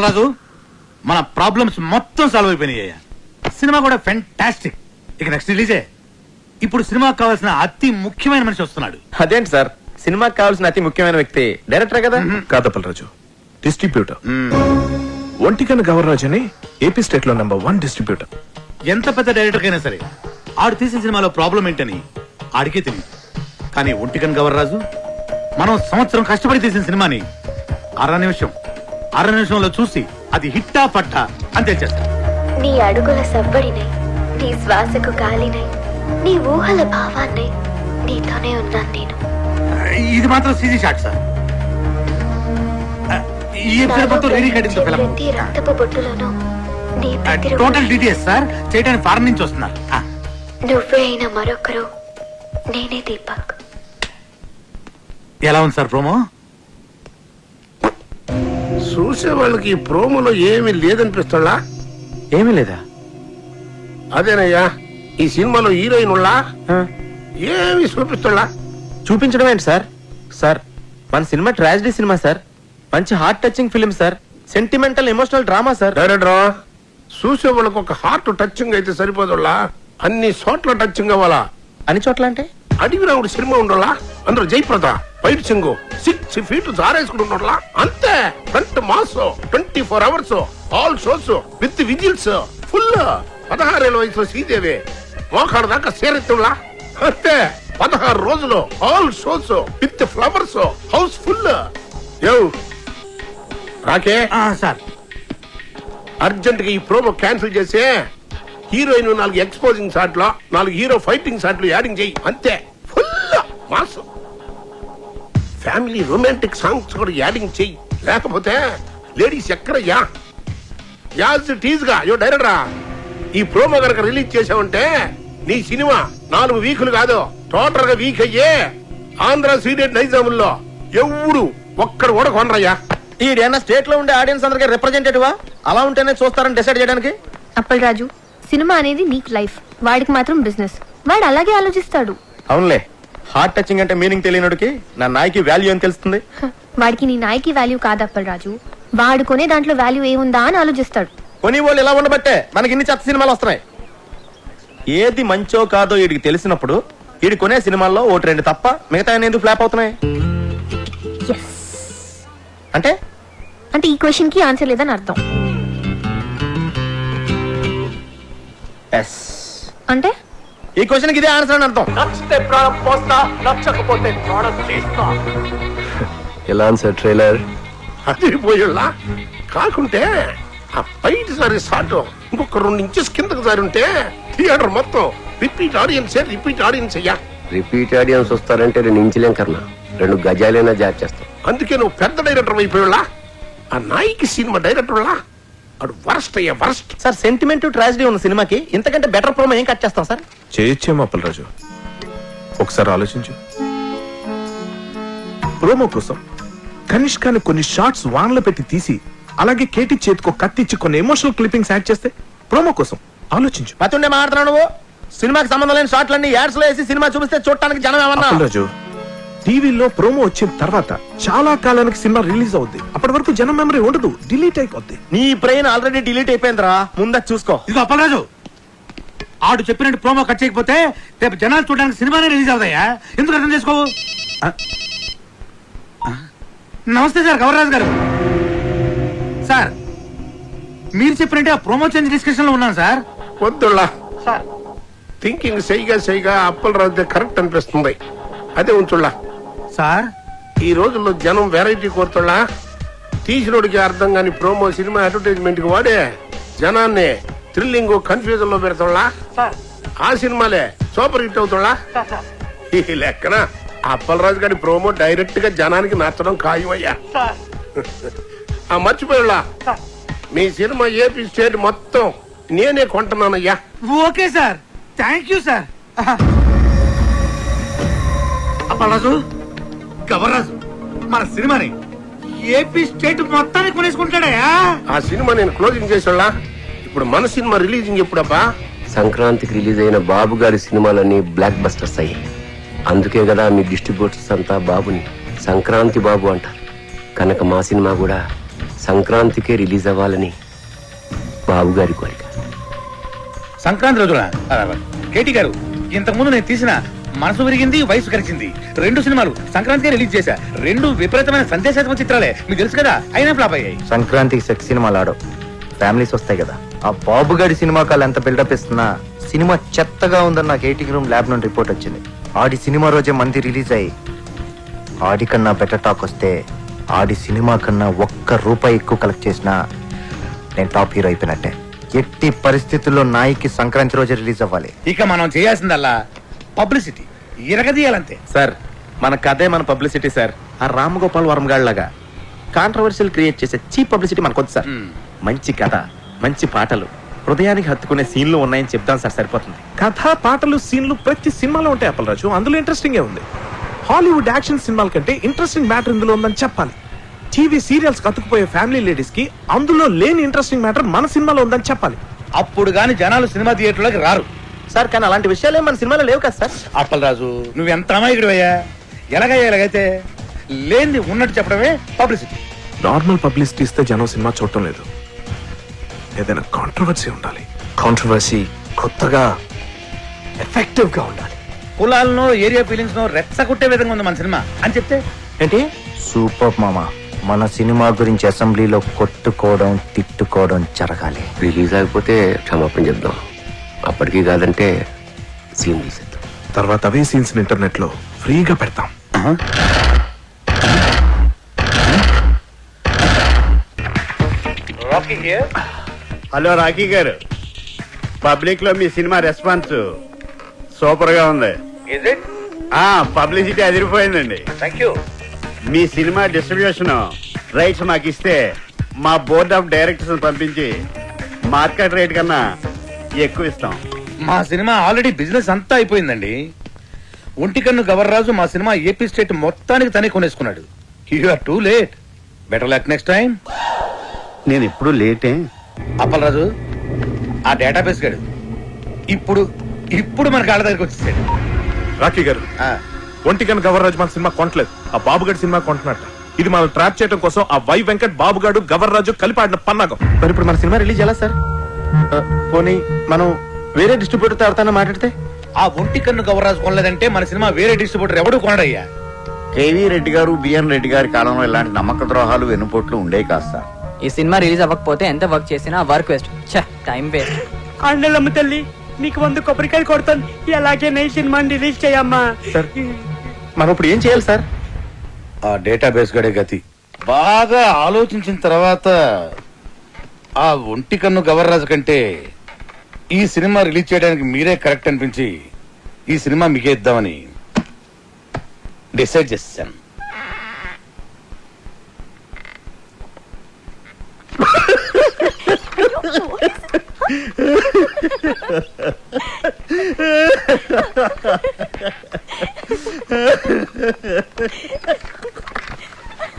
అప్పలరాజు మన ప్రాబ్లమ్స్ మొత్తం సాల్వ్ అయిపోయినాయ్యా సినిమా కూడా ఫెంటాస్టిక్ ఇక నెక్స్ట్ రిలీజే ఇప్పుడు సినిమాకి కావాల్సిన అతి ముఖ్యమైన మనిషి వస్తున్నాడు. అదేంటి సార్? సినిమాకి కావాల్సిన అతి ముఖ్యమైన వ్యక్తి డైరెక్టర్ కదా? కాదప్పలరాజు డిస్ట్రిబ్యూటర్ ఒంటికన్ గవర్రాజ్ అని ఏపీ స్టేట్లో నెంబర్ వన్ డిస్ట్రిబ్యూటర్ ఎంత పెద్ద డైరెక్టర్ అయినా సరే ఆడు తీసిన సినిమాలో ప్రాబ్లం ఏంటని ఆడికే తెలియదు కానీ ఒంటికన్ గవర్రాజు మనం సంవత్సరం కష్టపడి తీసిన సినిమాని అర నిమిషం. అర నిమిషంలో చూసి అది హిట్టా పట్టా అని తెలిచేస్తా. నీ అడుగుల సవ్వడినై నీ శ్వాసకు గాలినై నీ ఊహల భావాన్నై నీతోనే ఉన్నాను నేను. ఇది మాత్రం సీజీ షాట్ సార్. ఈ ఎపిసోడ్ మొత్తం రీ రికార్డింగ్తో ఫిలం ప్రతి రక్తపు బొట్టులోనూ నీ టోటల్ డీటెయిల్స్ సార్ చేయడానికి ఫారెన్ నుంచి వస్తున్నారు. ఆ, నువ్వే అయిన మరొకరు నేనే దీపక్. ఎలా ఉంది సార్ ప్రోమో? చూసే వాళ్ళకి ఈ ప్రోమోలో ఏమీ లేదనిపిస్తుందా? ఏమీ లేదా? అదేనయ్యా ఈ సినిమాలో హీరోయిన్ ఉళ్ళా ఏమి చూపిస్తుందా? చూపించడం ఏంటి సార్? సార్ మన సినిమా ట్రాజిడీ సినిమా సార్. మంచి heart touching film sir. Sentimental emotional drama sir. Director? చూసే వాళ్ళకి ఒక హార్ట్ టచింగ్ అయితే సరిపోదుళ్ళా అన్ని చోట్ల టచింగ్ అవ్వాలా? అని చోట్ల అంటే? అడిగి రావుడు సినిమా ఉండాలా? అందులో జయప్రద వైట్ సింగు. సిక్స్ ఫీట్ జారేసుకుని ఉండాలా అంతే. Front mass twenty four hours all shows with whistles full. పదహారేళ్ళ వయసులో శ్రీదేవి మోకాడు దాకా సేరెత్తులా అంతే. పదహారు రోజులు all shows with flowers house full. Yo. రాకే? Sir. అర్జెంట్గా ఈ ప్రోమో క్యాన్సిల్ చేసి హీరోయిన్ నాలుగు ఎక్స్పోజింగ్ షాట్లు నాలుగు హీరో ఫైటింగ్ షాట్లు యాడింగ్ చేయి. అంతే. Full. Mass. Family romantic songs కూడా యాడింగ్ చెయ్యి లేకపోతే లేడీస్ ఎక్కడయ్యా? యాజ్గా యో డైరెక్టరా ఈ ప్రోమో కనుక రిలీజ్ చేసావంటే నీ సినిమా నాలుగు వీకులు కాదు టోటల్గా వీక్ అయ్యే ఆంధ్ర సీడెడ్ నైజాముల్లో ఎవడు ఒక్కడు కూడా కొనరయ్యా. ఈడేనా స్టేట్లో ఉండే ఆడియన్స్ అందరికీ రిప్రజెంటేటివా అలా ఉంటేనే చూస్తారని డిసైడ్ చేయడానికి? అప్పలరాజు సినిమా అనేది నీకు లైఫ్ వాడికి మాత్రం బిజినెస్ వాడు అలాగే ఆలోచిస్తాడు. అవునులే. హార్ట్ టచింగ్ అంటే మీనింగ్ తెలియనుడికి నా నాయకి వాల్యూ అని తెలుస్తుంది? వాడికి నీ నాయకి వాల్యూ కాదు అప్పలరాజు వాడు కొనే దాంట్లో వాల్యూ ఏముందా అని ఆలోచిస్తాడు. కొని వాళ్ళు ఇలా ఉండబట్టే మనకి ఇన్ని చెత్త సినిమాలు వస్తున్నాయి. ఏది మంచో కాదో వీడికి తెలిసినప్పుడు వీడి కొనే సినిమాల్లో ఒకటి రెండు తప్ప మిగతా ఎందుకు ఫ్లాప్ అవుతున్నాయి? అంటే? అంటే ఈ క్వశ్చన్కి ఆన్సర్ లేదని అర్థం. ఎస్. అంటే? ఈ క్వశ్చన్ ఇదే ఆన్సర్ అని అర్థం. ఎలా సార్ ట్రైలర్? అది పోయేలా? కాకుంటే ఆ బయట సారి సాటు ఇంకొక రెండు ఇంచెస్ కిందకు సారి ఉంటే థియేటర్ మొత్తం రిపీట్ ఆడియన్స్ రిపీట్ ఆడియన్స్ అయ్యా రిపీట్ ఆడియన్స్ వస్తారంటే రెండు ఇంచులేం కర్ణ రెండు గజాలైనా జార్ చేస్తాం. అందుకే నువ్వు పెద్ద డైరెక్టర్ అయిపోయేలా? ఆ నాయికి సినిమా డైరెక్టర్లా అడు వరస్ట్ అయ్యా వరస్ట్ సార్ సెంటిమెంట్ ట్రాజిడీ ఉన్న సినిమాకి ఇంతకంటే బెటర్ ప్రోమో ఏం కట్ చేస్తాం సార్? చేయొచ్చేమో అప్పలరాజు ఒకసారి ఆలోచించు. ప్రోమో కోసం కనిష్కాని కొన్ని షార్ట్స్ వాన్లో పెట్టి తీసి అలాగే కేటీ చేతికో కత్తిచ్చి కొన్ని ఎమోషనల్ క్లిప్పింగ్స్ యాడ్ చేస్తే ప్రోమో కోసం ఆలోచించు. మాట్లాడుతున్నావు నువ్వు? సినిమాకి సంబంధం లేని షాట్లన్నీ యాడ్స్లో వేసి సినిమా చూపిస్తే చూడటానికి జనం ఏమన్నా? అప్పలరాజు టీవీలో ప్రోమో వచ్చిన తర్వాత చాలా కాలానికి సినిమా రిలీజ్ అవుద్ది. అప్పటి వరకు జనం మెమరీ ఉండదు డిలీట్ అయిపోద్ది. నీ బ్రెయిన్ ఆల్రెడీ డిలీట్ అయిపోయిందిరా. ముందు చూసుకో. ఇదిగో అప్పలరాజు ఆడు చెప్పినట్టు ప్రోమో కట్ చేయకపోతే రేపు జనాలు చూడడానికి సినిమానే రిలీజ్ అవుతాయా? ఎందుకు అర్థం చేసుకోవు? నమస్తే సార్ గౌరరాజు గారు. సార్ మీరు చెప్పినట్టే ఆ ప్రోమో చేంజ్ డిస్కషన్లో ఉన్నాను సార్. వద్దులా. థింకింగ్ సైగా సైగా అప్పలరాజు కరెక్ట్ అనిపిస్తుంది. అదే ఉంచుళ్ళా. సార్. ఈ రోజుల్లో జనం వెరైటీ కోరుతుళ్ళా. తీసినోడికి అర్థం కాని ప్రోమో సినిమా అడ్వర్టైజ్మెంట్కి వాడే జనాన్ని. థ్రిల్లింగ్ కన్ఫ్యూజన్లో పెడతాళ్ళా ఆ సినిమాలే సూపర్ హిట్ అవుతాళ్ళా ఈ లెక్కన అప్పలరాజు గారి ప్రోమో డైరెక్ట్గా జనానికి నచ్చడం ఖాయమయ్యా. ఆ మర్చిపోయాళ్ళా మీ సినిమా ఏపీ స్టేట్ మొత్తం నేనే కొంటున్నానయ్యా. Okay sir. Thank you sir. Appalaraju Gavarraju మన సినిమాని ఏపీ స్టేట్ మొత్తాన్ని కొనేసుకుంటాడయా ఆ సినిమా నేను క్లోజింగ్ చేసేళ్ళా ఇప్పుడు మన సినిమా రిలీజింగ్ ఎప్పుడబ్బా? సంక్రాంతికి రిలీజ్ అయిన బాబు గారి సినిమాలన్నీ బ్లాక్ బస్టర్స్ అయ్యాయి. అందుకే కదా మీ డిస్ట్రిబ్యూటర్స్ అంతా బాబుని సంక్రాంతి బాబు అంటారు కనుక మా సినిమా కూడా సంక్రాంతికే రిలీజ్ అవ్వాలని బాబు గారి కోరిక. సంక్రాంతి రోజున కేటీ గారు ఇంతకుముందు నేను తీసిన మనసు విరిగింది వయసు కలిసింది రెండు సినిమాలు సంక్రాంతికి రిలీజ్ చేశా. రెండు విపరీతమైన సందేశాత్మక చిత్రాలే. మీకు తెలుసు కదా అయినా ఫ్లాప్ అయ్యాయి. సంక్రాంతికి సెక్స్ సినిమాలు ఆడవు. ఫ్యామిలీస్ వస్తాయి కదా. ఆ బాబుగాడి సినిమా కాలు ఎంత బిల్డప్ ఇస్తున్నా సినిమా చెత్తగా ఉందని నాకు ఎయిటింగ్ రూమ్ ల్యాబ్ నుండి రిపోర్ట్ వచ్చింది. ఆడి సినిమా రోజే మంది రిలీజ్ అయ్యి ఆడి కన్నా బెటర్ టాక్ వస్తే ఆడి సినిమా కన్నా ఒక్క రూపాయి ఎక్కువ కలెక్ట్ చేసినా నేను టాప్ హీరో అయిపోయినట్టే. ఎట్టి పరిస్థితుల్లో నాయికి సంక్రాంతి రోజే రిలీజ్ అవ్వాలి. ఇక మనం చేయాల్సిందల్లా పబ్లిసిటీ. ఇరగదీయాలంతే. సార్ మన కథే మన పబ్లిసిటీ సార్. ఆ రామ్ గోపాల్ వర్మ గాడిలాగా కాంట్రవర్షియల్ క్రియేట్ చేసే చీప్ పబ్లిసిటీ మనకు వద్దు సార్. మంచి కథ మంచి పాటలు. హృదయానికి హత్తుకునే సీన్లు ఉన్నాయని చెప్తాం సార్ సరిపోతుంది. కథ పాటలు సీన్లు ప్రతి సినిమాలో ఉంటాయి అప్పలరాజు. అందులో ఇంట్రెస్టింగ్ ఉంది. హాలీవుడ్ యాక్షన్ సినిమాల కంటే ఇంట్రెస్టింగ్ మ్యాటర్ ఇందులో ఉందని చెప్పాలి. టీవీ సీరియల్స్ కతుకుపోయే ఫ్యామిలీ లేడీస్కి అందులో లేని ఇంట్రెస్టింగ్ మ్యాటర్ మన సినిమాలో ఉందని చెప్పాలి. అప్పుడు గాని జనాలు సినిమా థియేటర్లోకి రారు. సార్ కానీ అలాంటి విషయాలే మన సినిమాలో లేవు కదా సార్? అప్పలరాజు నువ్వు ఎంత అమాయకుడు అయ్యా ఎలాగయ్యా ఎలాగైతే? లేనిది ఉన్నట్టు చెప్పడమే పబ్లిసిటీ నార్మల్ పబ్లిసిటీ ఇస్తే జనం సినిమా చూడటం లేదు. ఏదైనా కాంట్రవర్సీ ఉండాలి. కాంట్రవర్సీ కొత్తగా ఎఫెక్టివ్గా ఉండాలి. కులాలను ఏరియా ఫీలింగ్స్ నో రెచ్చగొట్టే విధంగా ఉంది మన సినిమా. అని చెప్తే? ఏంటి? సూపర్ మామ. మన సినిమా గురించి అసెంబ్లీలో కొట్టుకోవడం తిట్టుకోవడం జరగాలి. రిలీజ్ అయిపోతే క్షమాపణ చెప్దాం. అప్పటికి కాదంటే సీన్ తీసేద్దాం. తర్వాత అవే సీన్స్ ఇంటర్నెట్లో ఫ్రీగా పెడతాం. హలో రాకీ గారు. పబ్లిక్లో మీ సినిమా రెస్పాన్స్ సూపర్గా ఉంది. ఆ పబ్లిసిటీ అదిరిపోయిందండి. మీ సినిమా డిస్ట్రిబ్యూషన్ రైట్స్ మాకు ఇస్తే మా బోర్డ్ ఆఫ్ డైరెక్టర్స్ పంపించి మార్కెట్ రేట్ కన్నా ఎక్కువ ఇస్తాం. మా సినిమా ఆల్రెడీ బిజినెస్ అంతా అయిపోయిందండి. ఒంటికన్ను గవర్రాజు మా సినిమా ఏపీ స్టేట్ మొత్తానికి తనే కొనేసుకున్నాడు. You are too late better luck next time నేను ఎప్పుడు లేటే. అప్పలరాజు ఆ డేటాబేస్ గడు. ఇప్పుడు ఇప్పుడు మన కాళ్ళ దగ్గరికి వచ్చేసాడు. రాఖీ గారు ఆ, ఒంటికన్ గవర్రాజు మన సినిమా కొనట్లేదు. ఆ బాబుగాడి సినిమా కొంటున్నట్ట. ఇది మనం ట్రాప్ చేయడం కోసం ఆ వై వెంకట్ బాబుగాడు గవర్రాజు కలిపి ఆడిన పన్నాగం. మరి ఇప్పుడు మన సినిమా రిలీజ్ ఎలా సార్? పోనీ మనం వేరే డిస్ట్రిబ్యూటర్తో మాట్లాడితే? ఆ ఒంటికన్ను గవర్రాజు కొనలేదంటే మన సినిమా వేరే డిస్ట్రిబ్యూటర్ ఎవడు కొనడయ్యా? కేవీ రెడ్డి గారు బిఎన్ రెడ్డి గారి కాలంలో ఇలాంటి నమ్మక ద్రోహాలు వెనుపోట్లు ఉండే కాదు సార్. ఈ సినిమా రిలీజ్ అవ్వకపోతే ఎంత వర్క్ చేసినా వర్క్ వేస్ట్. ఛ టైం వేస్ట్. అండలమ్మ తల్లి నీకు వంద కొబ్బరికాయలు కొడతాను. ఎలాగే నై సినిమాని రిలీజ్ చేయమ్మా. సార్ మనం ఇప్పుడు ఏం చేయాలి సార్? ఆ డేటాబేస్ గడే గతి. బాగా ఆలోచించిన తర్వాత ఆ ఒంటికన్ను గవర్రాజు కంటే ఈ సినిమా రిలీజ్ చేయడానికి మీరే కరెక్ట్ అనిపించి ఈ సినిమా మీకే ఇద్దామని డిసైడ్ చేశాను.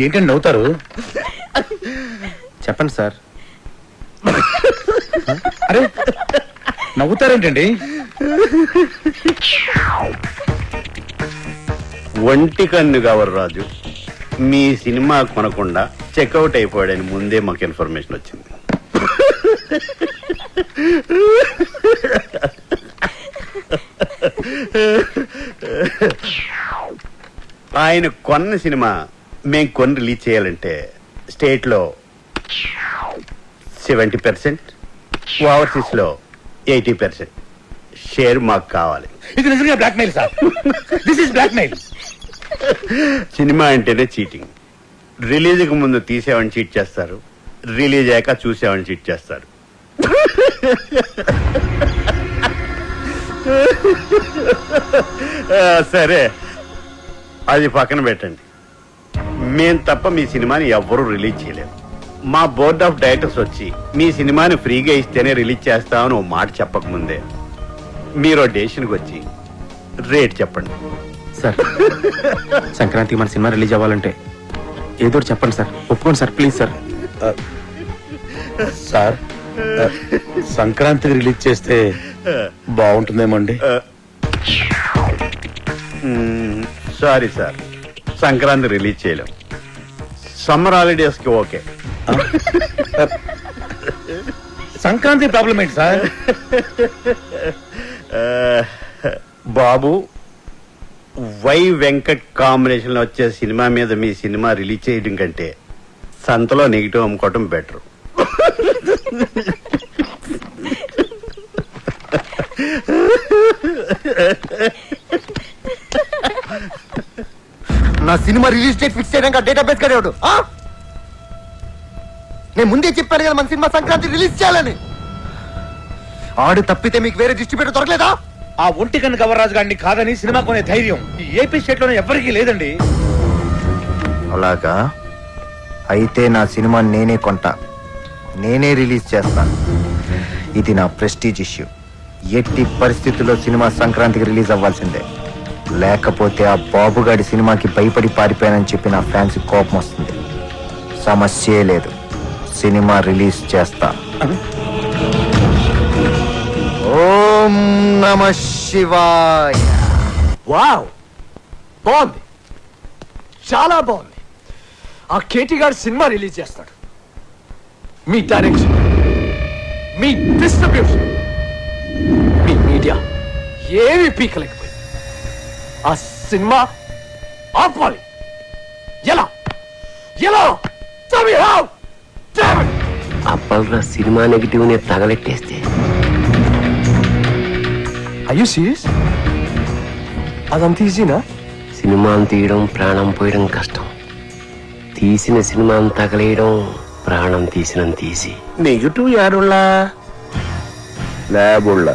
ఏంటండి నవ్వుతారు? చెప్పండి సార్. అరే నవ్వుతారేంటండి? ఒంటి కన్ను రాజు. మీ సినిమా కొనకుండా చెక్అవుట్ అయిపోయాడని ముందే మాకు ఇన్ఫర్మేషన్ వచ్చింది. ఆయన కొన్న సినిమా మేము కొని రిలీజ్ చేయాలంటే స్టేట్లో సెవెంటీ పర్సెంట్ ఓవర్సీస్లో ఎయిటీ పర్సెంట్. షేర్ మాకు కావాలి. ఇది నిజంగా blackmail sir. This is blackmail cinema అంటేనే చీటింగ్ రిలీజ్కు ముందు తీసేవాడిని చీట్ చేస్తారు. రిలీజ్ అయ్యాక చూసేవాడిని చీట్ చేస్తారు. సరే. అది పక్కన పెట్టండి. మేం తప్ప మీ సినిమాని ఎవ్వరూ రిలీజ్ చేయలేము మా బోర్డ్ ఆఫ్ డైరెక్టర్స్ వచ్చి మీ సినిమాని ఫ్రీగా ఇస్తేనే రిలీజ్ చేస్తామని ఓ మాట చెప్పకముందే మీరు డేషన్కి వచ్చి రేట్ చెప్పండి. సార్ సంక్రాంతికి మన సినిమా రిలీజ్ అవ్వాలంటే ఏదో చెప్పండి సార్. ఒప్పుకోండి సార్ ప్లీజ్ సార్. సార్ సంక్రాంతికి రిలీజ్ చేస్తే బాగుంటుందేమో అండి మ్మ్, సారీ సార్ సంక్రాంతి రిలీజ్ చేయలేం. సమ్మర్ హాలిడేస్కి ఓకే సంక్రాంతి ప్రాబ్లం ఏంటి సార్? బాబు వై వెంకట్ కాంబినేషన్లో వచ్చే సినిమా మీద మీ సినిమా రిలీజ్ చేయడం కంటే సంతలో నెగిటివ్ అమ్ముకోవటం బెటర్. నా సినిమా రిలీజ్ డేట్ ఫిక్స్ చేయడానికి డేటాబేస్ కదేవాడు నేను ముందే చెప్పాను కదా మన సినిమా సంక్రాంతి రిలీజ్ చేయాలని. ఆడు తప్పితే మీకు వేరే డిస్ట్రిబ్యూటర్ దొరకలేదా? ఆ ఒంటి కన్ను గవర్రాజు గారిని కాదని సినిమా కొనే ధైర్యం ఈ ఏపీ స్టేట్లోనే ఎవరికీ లేదండి. అలాగా? అయితే నా సినిమా నేనే కొంటా. నేనే రిలీజ్ చేస్తాను. ఇది నా ప్రెస్టీజ్ ఇష్యూ. ఎట్టి పరిస్థితుల్లో సినిమా సంక్రాంతికి రిలీజ్ అవ్వాల్సిందే. లేకపోతే ఆ బాబుగాడి సినిమాకి భయపడి పారిపోయానని చెప్పి నా ఫ్యాన్స్ కోపం వస్తుంది. సమస్యే లేదు. సినిమా రిలీజ్ చేస్తా. ఓం నమ శివాయ. వావ్! బాగుంది. చాలా బాగుంది. ఆ కేటీ గారు సినిమా రిలీజ్ చేస్తాడు. మీ డైరెక్షన్ మీ డిస్ట్రిబ్యూషన్ మీ మీడియా ఏమి పీకలేకపోయింది. ఆ సినిమా ఆపాలి. ఎలా? ఎలా! అప్పలరా సినిమా నెగిటివ్ని తగలెట్టేస్తే. Are you serious? అదంత ఈజీనా సినిమాను తీయడం ప్రాణం పోయడం కష్టం. తీసిన సినిమాను తగలేయడం ప్రాణం తీసినంత తీసి నెగిటివ్ యారులా ల్యాబుళ్ళ